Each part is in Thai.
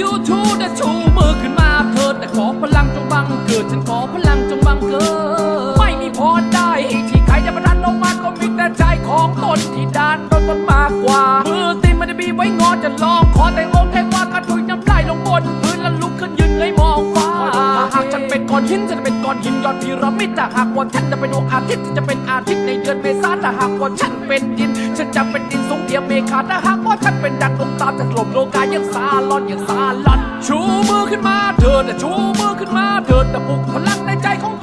you too แต่ชูมือขึ้นมาเถิดแต่ขอพลังจงบังเกิด ฉันขอพลังจงบังเกิด ไม่มีพอได้ ที่ใครจะมาดันลงมาก็มีแต่ใจของตนที่ดันโดนตนมากกว่า มือตีมันจะบีไว้งอจะลองขอแต่งองค์แทงว่ากระถุยน้ำลายลงบนพื้นแล้วลุกขึ้นยืนเลยมองฟ้าหากฉันเป็นก้อนหินจะเป็นก้อนหินยอดพีระมิดถ้าหากว่าฉันจะเป็นดวงอาทิตย์ฉันจะเป็นอาทิตย์ในเดือนเมษาถ้าหากว่าฉันเป็นดิน ฉันจะเป็นดินสูงเทียมเมฆาถ้าหากว่าฉันเป็นดันดวงตาจะกล่มโลกาอย่างซาลอนอย่างซาลอนชูมือขึ้นมาเธอแต่ชูมือขึ้นมาเธอแต่ปลุกพลังในใจของ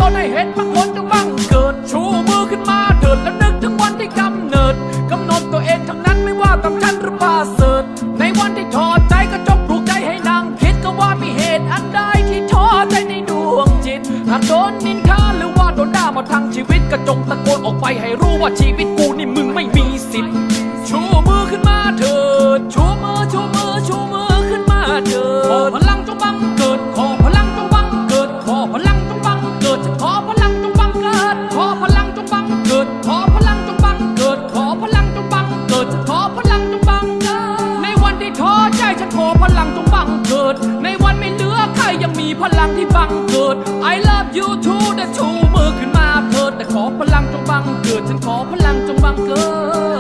พลังที่บังเกิด I love you too แต่ชูมือขึ้นมาเถิดแต่ขอพลังจงบังเกิด ฉันขอพลังจงบังเกิ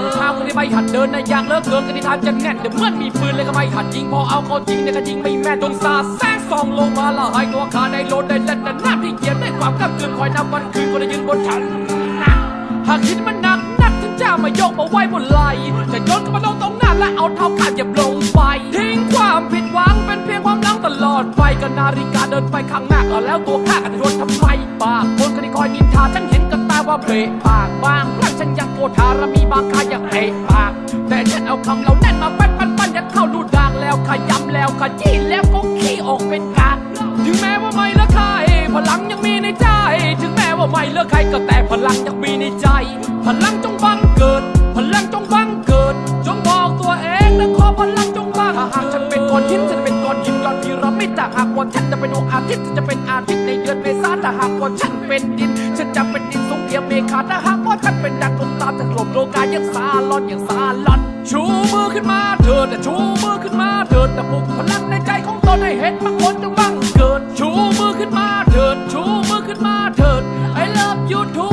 ดถ้ามึงได้ไปหัดเดินนะอยากเลิกเกินกันที่ทางจะแน่นเดี๋ยวเมื่อนมีปืนเลยก็ไม่หัดยิงพอเอาเข้าจริงเนี่ยก็ยิงไม่แม่นจงสาแสงส่องลงมาละหายตัวขาได้โลดได้เล่นแต่หน้าที่เกียรด้วยความกำเกินคอยนับวันคืนก็ได้ยืนบนฉันนะหากคิดมันหนักนักฉันจะมายกมาไว้บนไหลจะโยนเข้ามาลงตรงหน้าและเอาเท้าขาเหยียบลง อดไปก็นาฬิกาเดินไปข้างหน้าก็แล้วตัวข้ากันจะโดนทำไมปากคนก็ที่คอยนินทาฉันเห็นกับตาว่าเบรปากบางครั้งฉันยังโกรธาระมีบางคายังเอะปาก แต่ฉันเอาคำเราแน่นมาปั้นปั้นปั้นยัดเข้าดูดางแล้วขยำแล้วขยี้แล้วก็ขี้ออกเป็นกากถึงแม้ว่าไม่เลิกใครพลังยังมีในใจ ถึงแม้ว่าไม่เลิกใครก็แต่พลังยังมีในใจ พลังจงบังเกิด พลังจงบัง ฉันจะเป็นดินสุกเทียมเมฆาถ้าหากว่าท่านเป็นดังคนตามจะกล่มโลกาอย่างซาลอนอย่างซาลอนชูมือขึ้นมาเถิดแต่ชูมือขึ้นมาเถิดแต่ปลุกพลังในใจของตนให้เห็นบางคนจงบังเกิด ชูมือขึ้นมาเถิด ชูมือขึ้นมาเถิด I love you too